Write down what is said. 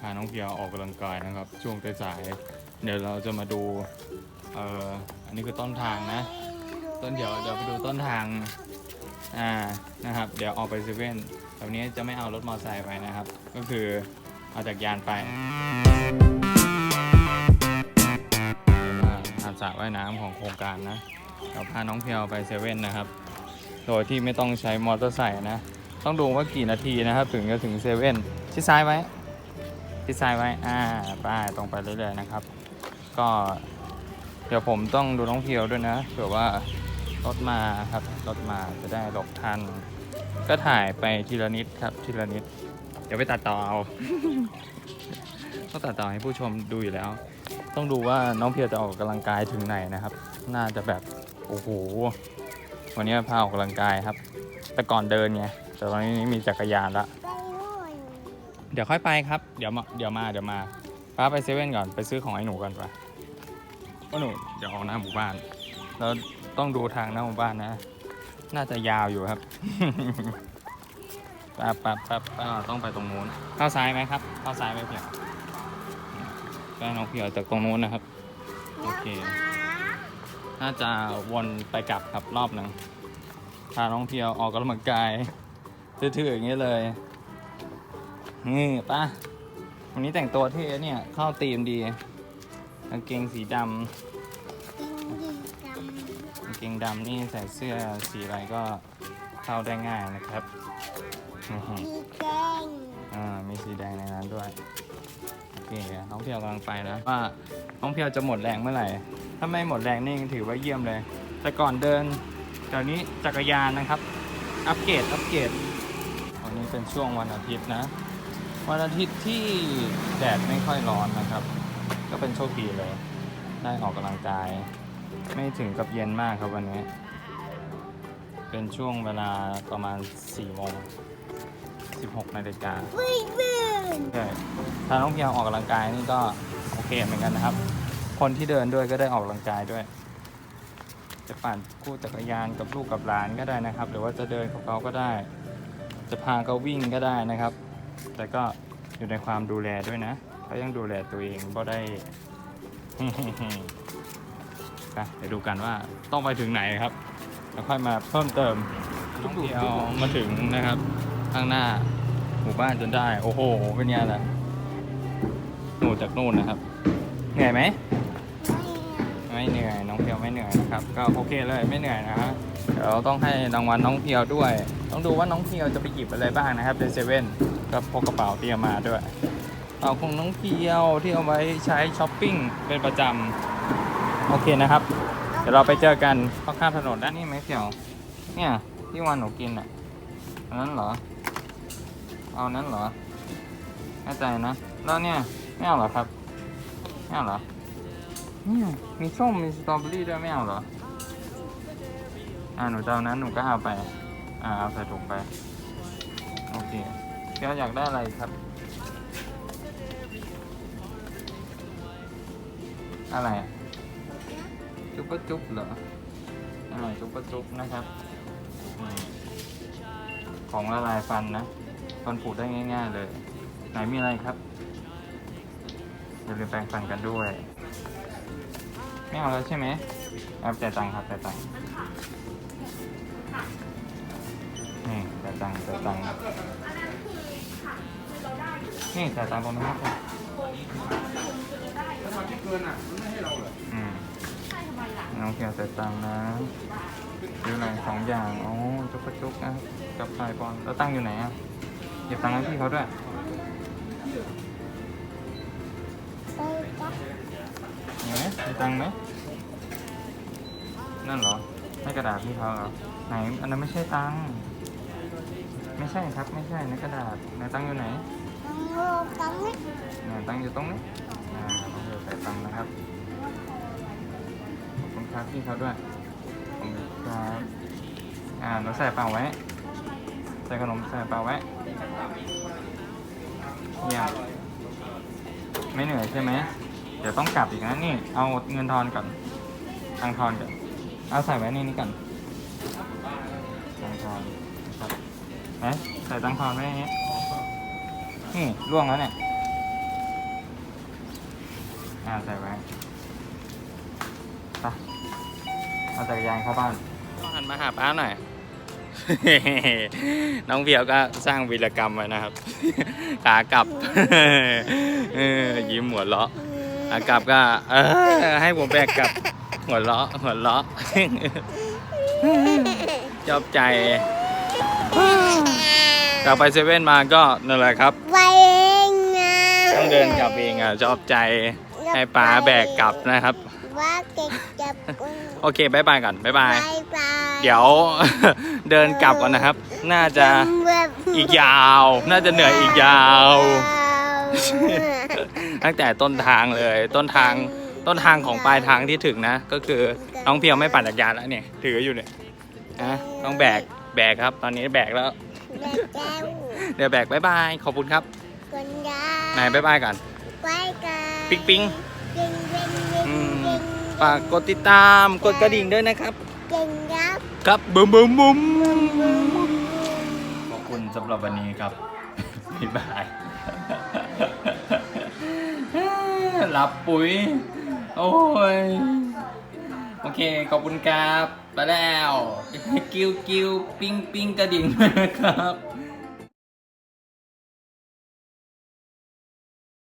พาน้องเพียวออกกำลังกายนะครับ ช่วงสายๆเดี๋ยวเราจะมาดูเอ่ออันนี้คือต้นทางนะ ต้นเดี๋ยวเดี๋ยวไปดูต้นทางอ่านะครับ เดี๋ยวออกไปเซเว่นแบบนี้จะไม่เอารถมอเตอร์ไซค์ไปนะครับ ก็คือเอาจากรยานไปหาสระว่ายน้ำของโครงการนะเดี๋ยวพาน้องเพียวไปเซเว่นนะครับ โดยที่ไม่ต้องใช้มอเตอร์ไซค์นะ ต้องดูว่ากี่นาทีนะครับ ถึงจะถึงเซเว่นชิดซ้ายไว้ ชิดซ้ายไว้ อ่าป้ายตรงไปเรื่อยๆนะครับ ก็ เดี๋ยวผมต้องดูน้องเพียวด้วยนะเผื่อว่ารถมาครับ รถมาจะได้หลบทัน ก็ถ่ายไปทีละนิดครับ ทีละนิด เดี๋ยวไปตัดต่อเอา ต้องตัดต่อให้ผู้ชมดูอยู่แล้ว ต้องดูว่าน้องเพียวจะออกกำลังกายถึงไหนนะครับ น่าจะแบบ โอ้โห วันนี้พาออกกำลังกายครับ แต่ก่อนเดินไง แต่ตอนนี้มีจักรยานละ ดี๋ยวค่อยไปครับ เดี๋ยวมาเดี๋ยวมาเดี๋ยวมาป้าไปเซเว่นก่อนไปซื้อของไอ้หนูก่อนไปก็หนูเดี๋ยวออกหน้าหมู่บ้านแล้วต้องดูทางหน้าหมู่บ้านนะ น่าจะยาวอยู่ครับปั๊บปั๊บปั๊บปั๊บต้องไปตรงนู้นเข้าซ้ายไหมครับ เข้าซ้ายไหมเพียงก็น้องเพียวจากตรงนู้นนะครับ โอเค น่าจะวนไปกลับครับรอบหนึ่งพาน้องเพียวออกกำลังกายทื่อๆอย่างนี้เลย นี่ป้าวันนี้แต่งตัวเท่เนี่ย เข้าธีมดีกางเกงสีดำกินดีจังกางเกงดำนี่ใส่เสื้อสีอะไรก็เข้าได้ง่ายนะครับอื้อหือดีแกงอ่ามีสีแดงในนั้นด้วยโอเคน้องเพียวกำลังไปแล้วว่าน้องเพียวจะหมดแรงเมื่อไหร่ ถ้าไม่หมดแรงนี่ถือว่าเยี่ยมเลย แต่ก่อนเดินเดี๋ยวนี้จักรยานนะครับ อัปเกรดอัปเกรดวันนี้เป็นช่วงวันอาทิตย์นะ วันอาทิตย์ที่แดดไม่ค่อยร้อนนะครับ ก็เป็นโชคดีเลย ได้ออกกำลังกาย ไม่ถึงกับเย็นมากครับวันนี้ เป็นช่วงเวลาประมาณ4โมง16นาฬิกาวิ่งวิ่งใช่ถ้าน้องเพียวออกกำลังกายนี่ก็โอเคเหมือนกันนะครับ คนที่เดินด้วยก็ได้ออกกำลังกายด้วย จะปั่นคู่จักรยานกับลูกกับหลานก็ได้นะครับ หรือว่าจะเดินกับเขาก็ได้ จะพาเขาวิ่งก็ได้นะครับ แต่ก็อยู่ในความดูแลด้วยนะเขายังดูแลตัวเองก็ได้ ไปเดี๋ยวดูกันว่าต้องไปถึงไหนครับ แล้วค่อยมาเพิ่มเติมน้องเพียวมาถึงนะครับ ข้างหน้าหมู่บ้านจนได้ โอ้โห เป็นไงล่ะหนูจากนู่นนะครับ เหนื่อยไหม ไม่เหนื่อย น้องเพียวไม่เหนื่อยนะครับ ก็โอเคเลยไม่เหนื่อยนะฮะ เดี๋ยวเราต้องให้รางวัลน้องเพียวด้วย ต้องดูว่าน้องเพียวจะไปหยิบอะไรบ้างนะครับในเซเว่นก็พกกระเป๋าเตรียมมาด้วยเป๋าของน้องเพียวที่เอาไว้ใช้ช้อปปิ้งเป็นประจำโอเคนะครับ เดี๋ยวเราไปเจอกันข้างข้ามถนนด้านนี้ไหมเพียว เนี่ยที่วันหนูกินอะอันนั้นเหรอ เอานั้นเหรอแน่ใจนะแล้วเนี่ยไม่เอาเหรอครับไม่เอาเหรอเนี่ยมีส้มมีสตรอเบอรี่ด้วยไม่เอาเหรอ อ่าหนูจะเอานั้นหนูก็เอาไปอ่าเอาใส่ถุงไปโอเคเดี๋ยวอยากได้อะไรครับ อะไรจุ๊บปะจุ๊บเหรออะไรจุ๊บปะจุ๊บนะครับอของละลายฟันนะฟันผุได้ง่าย ๆ เลย ไหนมีอะไรครับอย่าลืมแปรงฟันกันด้วย ไม่เอาแล้วใช่ไหม เอาจ่ายตังค์ครับจ่ายตังค์นี่จ่ายตังค์จ่ายตังค์นี่จ่ายตังค์ตรงนี้ครับผมถ้าทำที่เกินอะมันไม่ให้เราเลยอืมน้องเขียวจ่ายตังค์นะซื้ออะไรสองอย่างโอ้จุกจุกนะกับไฟบอลแล้วตังค์อยู่ไหนอะเก็บตังค์ให้พี่เขาด้วยเห็นไหมมีตังค์ไหม นั่นเหรอให้กระดาษพี่เขาเหรอไหนอันนั้นไม่ใช่ตังค์ไม่ใช่ครับไม่ใช่ในกระดาษไหนตังค์อยู่ไหนน้องโลกังนี่ไหนตังค์อยู่ตรงนี้อ่าต้องเดี๋ยวใส่ตังค์นะครับขอบคุณครับพี่เขาด้วยขอบคุณครับอ่าหนูใส่เปล่าไว้ใส่ขนมใส่เปล่าไว้เยี่ยมไม่เหนื่อยใช่ไหมเดี๋ยวต้องกลับอีกนะนี่ เอาเงินทอนก่อนตังค์ทอนก่อน เอาใส่ไว้ในนี้ก่อนตังค์ทอนนะครับเอ๊ะใส่ตังค์ทอนไว้ในนี้นี่ล่วงแล้วเนี่ย อ่าใส่ไว้ไปเอาจักรยานเข้าบ้านหันมาหาป้าหน่อย น้องเพียวก็สร้างวีรกรรมไว้นะครับ ขากลับยิ้มหัวเราะขากลับก็ให้ผมแบกกลับ หัวเราะหัวเราะชอบใจกลับไปเซเว่นมาก็นั่นแหละครับไปเองนะต้องเดินกลับเองอะชอบใจให้ป้าแบกกลับนะครับว่าเก็บจับโอเคบายบายก่อนบายบายบายบายเดี๋ยวเดินกลับก่อนนะครับ น่าจะอีกยาว น่าจะเหนื่อยอีกยาว ตั้งแต่ต้นทางเลยต้นทาง ต้นทางของปลายทางที่ถึงนะ ก็คือน้องเพียวไม่ปั่นจักรยานแล้วเนี่ยถืออยู่เนี่ยนะต้องแบกแบกครับ ตอนนี้แบกแล้วแม่แก้วเดี๋ยวแบกบายบายขอบคุณครับคนยานายบายบายกันไปกันปิ๊งปิ๊งเก่งเก่งเก่งอืมเก่งฝากกดติดตามกดกระดิ่งด้วยนะครับ เก่งครับ ครับบุ้มบุ้มบุ้มขอบคุณสำหรับวันนี้ครับ บ๊ายบาย หลับปุ๋ย โอ้ย โอเค ขอบคุณครับ ไปแล้ว กิ้วกิ้วปิ้งปิ้งกระดิ่งนะครับ